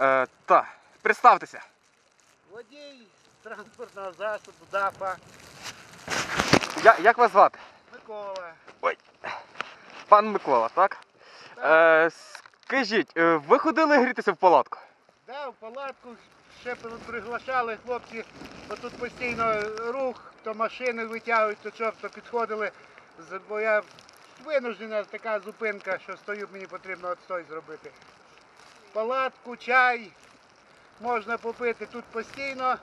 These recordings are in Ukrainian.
Е, та, представтеся. Водій транспортного засобу ДАФа Я, як вас звати? Микола. Пан Микола, так? Е, скажіть, е, ви ходили грітися в палатку? Да, в палатку ще при- приглашали хлопці, бо тут постійно рух, то машини витягують, то що, то підходили. з- Бо я винуждена така зупинка, що стою, мені потрібно отстой зробити. Палатку, чай можна попити. Тут постійно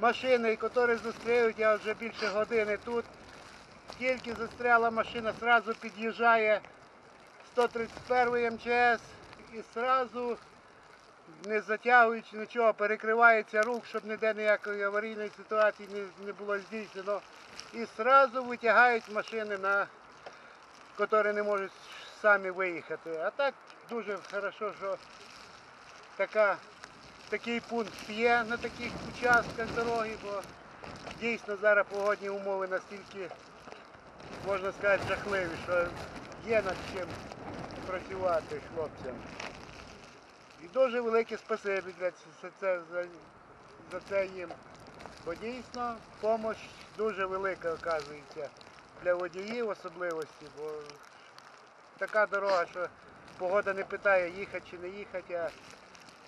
машини, які застряють, я вже більше години тут. Тільки застряла машина, одразу під'їжджає 131 МЧС і одразу не затягуючи нічого, перекривається рух, щоб ніде ніякої аварійної ситуації не, було здійснено. І одразу витягають машини, на які не можуть самі виїхати. А так дуже хорошо, що така, такий пункт є на таких участках дороги, бо дійсно зараз погодні умови настільки, можна сказати, жахливі, що є над чим працювати хлопцям. І дуже велике спасибі для це, за, за це їм. Бо дійсно допомога дуже велика оказується для водіїв особливості, бо така дорога, що погода не питає, їхати чи не їхати, а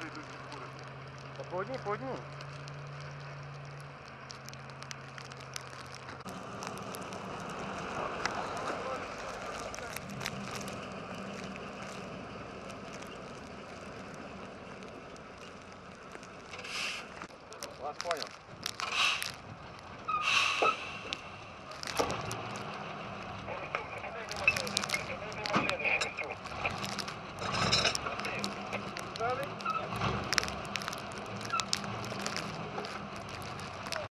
Давай! Упряжку Та по одній, по одній. Вас понял.